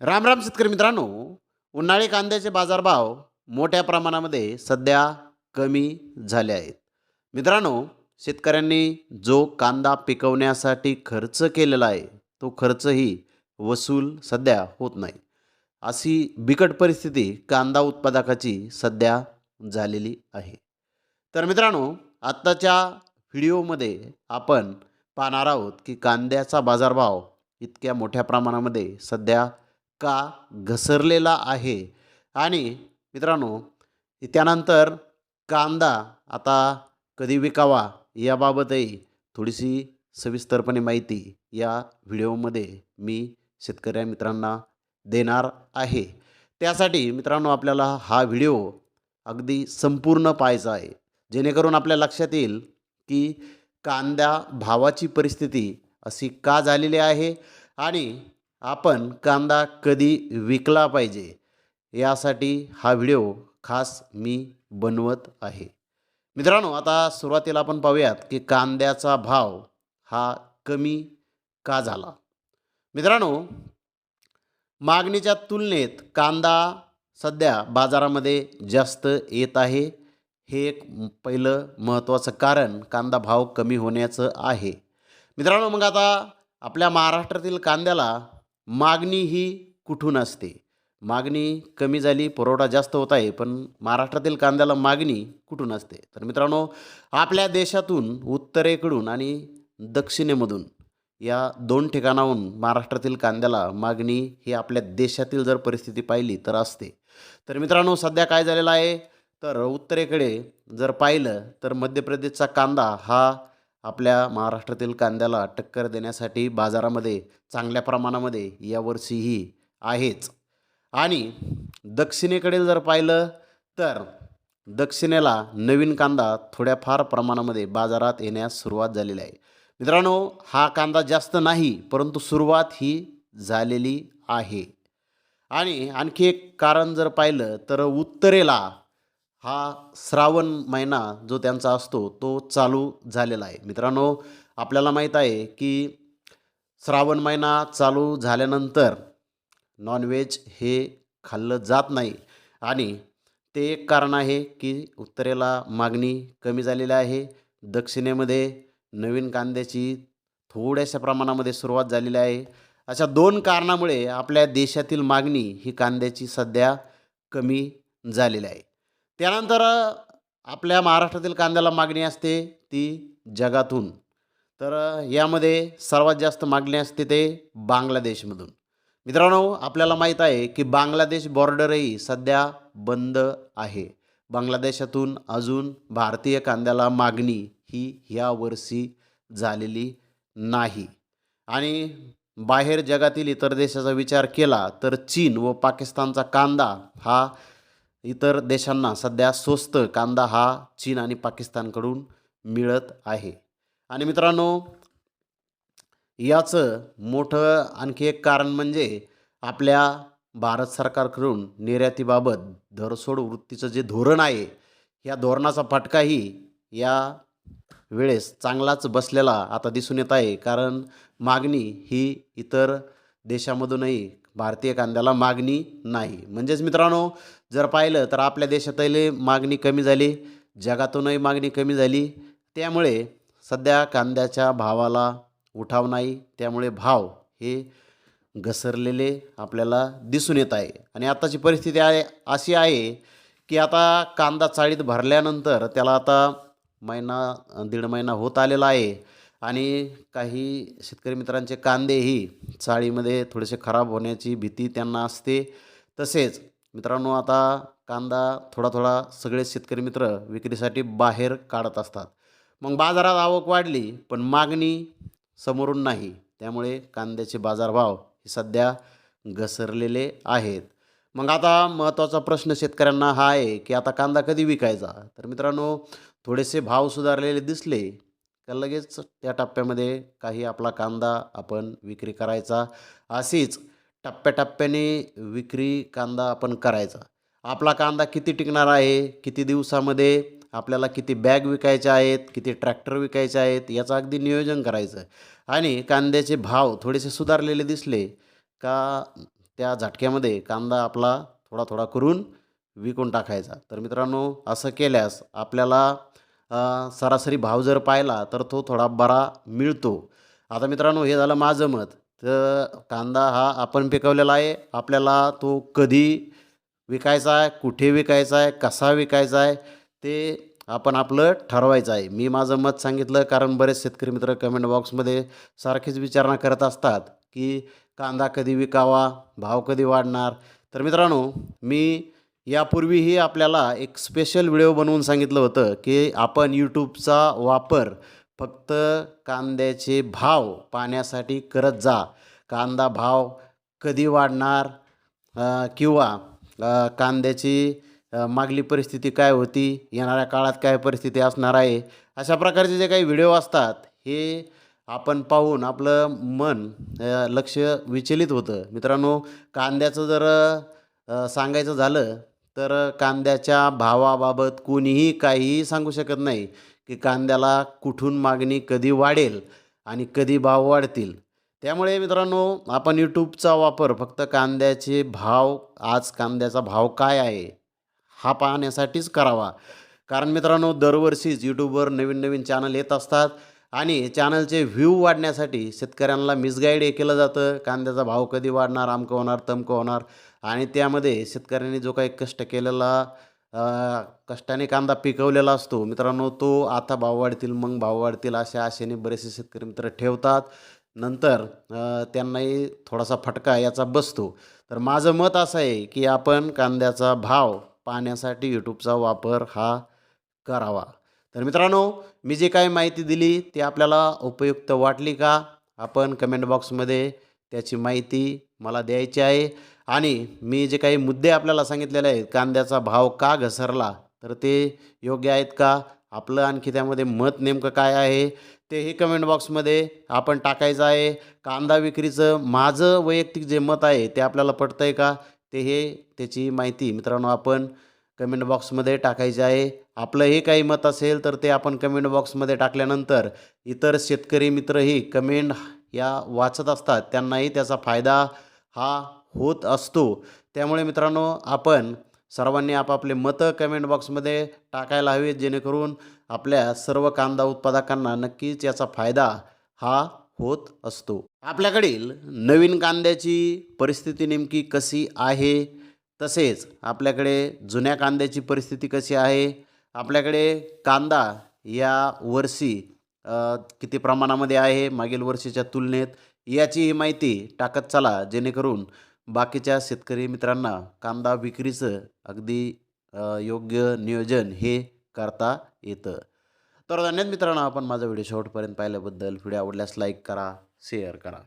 राम राम शेतकरी मित्रांनो उन्हाळी कांद्याचे बाजारभाव मोठ्या प्रमाणामध्ये सध्या कमी झाले आहेत. मित्रांनो शेतकऱ्यांनी जो कांदा पिकवण्यासाठी खर्च केलेला आहे तो खर्चही वसूल सध्या होत नाही. अशी बिकट परिस्थिती कांदा उत्पादकाची सध्या झालेली आहे. तर मित्रांनो आत्ताच्या व्हिडिओमध्ये आपण पाहणार आहोत की कांद्याचा बाजारभाव इतक्या मोठ्या प्रमाणामध्ये सध्या का घसरलेला आहे. आणि मित्रांनो त्यानंतर कांदा आता कधी विकावा याबाबतही थोडीशी सविस्तरपणे माहिती या व्हिडिओमध्ये मी शेतकऱ्या मित्रांना देणार आहे. त्यासाठी मित्रांनो आपल्याला हा व्हिडिओ अगदी संपूर्ण पाहायचा आहे. जेणेकरून आपल्या लक्षात येईल की कांद्या भावाची परिस्थिती अशी का झालेली आहे आणि आपण कांदा कधी विकला पाहिजे? यासाठी हा व्हिडिओ खास मी बनवत आहे. मित्रांनो आता सुरुवातीला आपण पाहूयात की कांद्याचा भाव हा कमी का झाला? मित्रांनो मागणीच्या तुलनेत कांदा सध्या बाजारामध्ये जास्त येत आहे. हे एक पहिलं महत्त्वाचं कारण कांदा भाव कमी होण्याचं आहे. मित्रांनो मग आता आपल्या महाराष्ट्रातील कांद्याला मागणी ही कुठून असते? मागणी कमी झाली पुरवठा जास्त होत आहे पण महाराष्ट्रातील कांद्याला मागणी कुठून असते? तर मित्रांनो आपल्या देशातून उत्तरेकडून आणि दक्षिणेमधून या दोन ठिकाणाहून महाराष्ट्रातील कांद्याला मागणी ही आपल्या देशातील जर परिस्थिती पाहिली तर असते. तर मित्रांनो सध्या काय झालेलं आहे? तर उत्तरेकडे जर पाहिलं तर मध्य प्रदेशचा कांदा हा आपल्या महाराष्ट्रातील कांद्याला टक्कर देण्यासाठी बाजारामध्ये चांगल्या प्रमाणामध्ये यावर्षीही आहेच. आणि दक्षिणेकडे जर पाहिलं तर दक्षिणेला नवीन कांदा थोड्याफार प्रमाणामध्ये बाजारात येण्यास सुरुवात झालेली आहे. मित्रांनो हा कांदा जास्त नाही परंतु सुरुवात ही झालेली आहे. आणि आणखी एक कारण जर पाहिलं तर उत्तरेला हा श्रावण महिना जो त्यांचा असतो तो चालू झालेला आहे. मित्रांनो आपल्याला माहीत आहे की श्रावण महिना चालू झाल्यानंतर नॉनव्हेज हे खाल्लं जात नाही. आणि ते एक कारण आहे की उत्तरेला मागणी कमी झालेली आहे. दक्षिणेमध्ये नवीन कांद्याची थोड्याशा प्रमाणामध्ये सुरुवात झालेली आहे. अशा दोन कारणामुळे आपल्या देशातील मागणी ही कांद्याची सध्या कमी झालेली आहे. त्यानंतर आपल्या महाराष्ट्रातील कांद्याला मागणी असते ती जगातून. तर यामध्ये सर्वात जास्त मागणी असते ते बांगलादेशमधून. मित्रांनो आपल्याला माहीत आहे की बांगलादेश बॉर्डरही सध्या बंद आहे. बांगलादेशातून अजून भारतीय कांद्याला मागणी ही ह्या वर्षी झालेली नाही. आणि बाहेर जगातील इतर देशाचा विचार केला तर चीन व पाकिस्तानचा कांदा हा इतर देशांना सध्या स्वस्त कांदा हा चीन आणि पाकिस्तानकडून मिळत आहे. आणि मित्रांनो याचं मोठं आणखी एक कारण म्हणजे आपल्या भारत सरकारकडून निर्यातीबाबत धरसोड वृत्तीचं जे धोरण आहे या धोरणाचा फटकाही या वेळेस चांगलाच बसलेला आता दिसून येत आहे. कारण मागणी ही इतर देशामधूनही भारतीय कांद्याला मागणी नाही. म्हणजेच मित्रांनो जर पाहिलं तर आपल्या देशातही मागणी कमी झाली जगातूनही मागणी कमी झाली. त्यामुळे सध्या कांद्याच्या भावाला उठाव नाही. त्यामुळे भाव हे घसरलेले आपल्याला दिसून येत आहे. आणि आत्ताची परिस्थिती आहे अशी आहे की आता कांदा चाळीत भरल्यानंतर त्याला आता महिना दीड महिना होत आलेला आहे. आणि काही शेतकरी मित्रांचे कांदेही चाळीमध्ये थोडेसे खराब होण्याची भीती त्यांना असते. तसेच मित्रांनो आता कांदा थोडा थोडा सगळे शेतकरी मित्र विक्रीसाठी बाहेर काढत असतात. मग बाजारात आवक वाढली पण मागणी समोरून नाही. त्यामुळे कांद्याचे बाजारभाव हे सध्या घसरलेले आहेत. मग आता महत्त्वाचा प्रश्न शेतकऱ्यांना हा आहे की आता कांदा कधी विकायचा? तर मित्रांनो थोडेसे भाव सुधारलेले दिसले तर लगेच त्या टप्प्यामध्ये काही आपला कांदा आपण विक्री करायचा. अशीच टप्प्याटप्प्याने विक्री कांदा आपण करायचा. आपला कांदा किती टिकणार आहे? किती दिवसामध्ये आपल्याला किती बॅग विकायच्या आहेत? किती ट्रॅक्टर विकायचे आहेत? याचं अगदी नियोजन करायचं. आणि कांद्याचे भाव थोडेसे सुधारलेले दिसले का त्या झटक्यामध्ये कांदा आपला थोडा थोडा करून विकून टाकायचा. तर मित्रांनो असं केल्यास आपल्याला सरासरी भाव जर पाहिला तर तो थोडा बरा मिळतो. आता मित्रांनो हे झालं माझं मत. तर कांदा हा आपण पिकवलेला आहे. आपल्याला तो कधी विकायचा आहे? कुठे विकायचा आहे? कसा विकायचा आहे? ते आपण आपलं ठरवायचं आहे. मी माझं मत सांगितलं कारण बरेच शेतकरी मित्र कमेंट बॉक्समध्ये सारखीच विचारणा करत असतात की कांदा कधी विकावा? भाव कधी वाढणार? तर मित्रांनो मी यापूर्वीही आपल्याला एक स्पेशल व्हिडिओ बनवून सांगितलं होतं की आपण यूट्यूबचा वापर फक्त कांद्याचे भाव पाहण्यासाठी करत जा. कांदा भाव कधी वाढणार? किंवा कांद्याची मागली परिस्थिती काय होती? येणाऱ्या काळात काय परिस्थिती असणार आहे? अशा प्रकारचे जे काही व्हिडिओ असतात हे आपण पाहून आपलं मन लक्ष विचलित होतं. मित्रांनो कांद्याचं जर सांगायचं झालं तर कांद्याच्या भावाबाबत कोणीही काहीही सांगू शकत नाही की कांद्याला कुठून मागणी कधी वाढेल आणि कधी भाव वाढतील. त्यामुळे मित्रांनो आपण यूट्यूबचा वापर फक्त कांद्याचे भाव आज कांद्याचा भाव काय आहे हा पाहण्यासाठीच करावा. कारण मित्रांनो दरवर्षीच यूट्यूबवर नवीन नवीन चॅनल येत असतात आणि चॅनलचे व्ह्यू वाढण्यासाठी शेतकऱ्यांना मिसगाईड हे केलं जातं. कांद्याचा भाव कधी वाढणार आमकं होणार तमकं होणार आणि त्यामध्ये शेतकऱ्यांनी जो काही कष्ट केलेला कष्टाने कांदा पिकवलेला असतो मित्रांनो तो आता भाव वाढतील मग भाव वाढतील अशा आशेने बरेचसे शेतकरी मित्र ठेवतात. नंतर त्यांनाही थोडासा फटका याचा बसतो. तर माझं मत असं आहे की आपण कांद्याचा भाव पाहण्यासाठी यूट्यूबचा वापर हा करावा. तर मित्रांनो मी जी काही माहिती दिली ती आपल्याला उपयुक्त वाटली का? आपण कमेंट बॉक्समध्ये त्याची माहिती मला द्यायची आहे. आणि मी जे काही मुद्दे आपल्याला सांगितलेले आहेत कांद्याचा भाव का घसरला तर ते योग्य आहेत का? आपलं आणखी त्यामध्ये मत नेमकं काय आहे? तेही कमेंट बॉक्समध्ये आपण टाकायचं आहे. कांदा विक्रीचं माझं वैयक्तिक जे मत आहे ते आपल्याला पटतं आहे का? ते हे त्याची माहिती मित्रांनो आपण कमेंट बॉक्समध्ये टाकायचे आहे. आपलंही काही मत असेल तर ते आपण कमेंट बॉक्समध्ये टाकल्यानंतर इतर शेतकरी मित्रही कमेंट या वाचत असतात त्यांनाही त्याचा फायदा हा होत असतो. त्यामुळे मित्रांनो आपण सर्वांनी आपापले मतं कमेंट बॉक्समध्ये टाकायला हवेत जेणेकरून आपल्या सर्व कांदा उत्पादकांना नक्कीच याचा फायदा हा होत असतो. आपल्याकडील नवीन कांद्याची परिस्थिती नेमकी कशी आहे? तसेच आपल्याकडे जुन्या कांद्याची परिस्थिती कशी आहे? आपल्याकडे कांदा या वर्षी किती प्रमाणामध्ये आहे मागील वर्षीच्या तुलनेत याचीही माहिती टाकत चला जेणेकरून बाकीच्या शेतकरी मित्रांना कांदा विक्रीचं अगदी योग्य नियोजन हे करता येतं. तर धन्यवाद मित्रांनो आपण माझा व्हिडिओ शेवटपर्यंत पाहिल्याबद्दल व्हिडिओ आवडल्यास लाईक करा शेअर करा.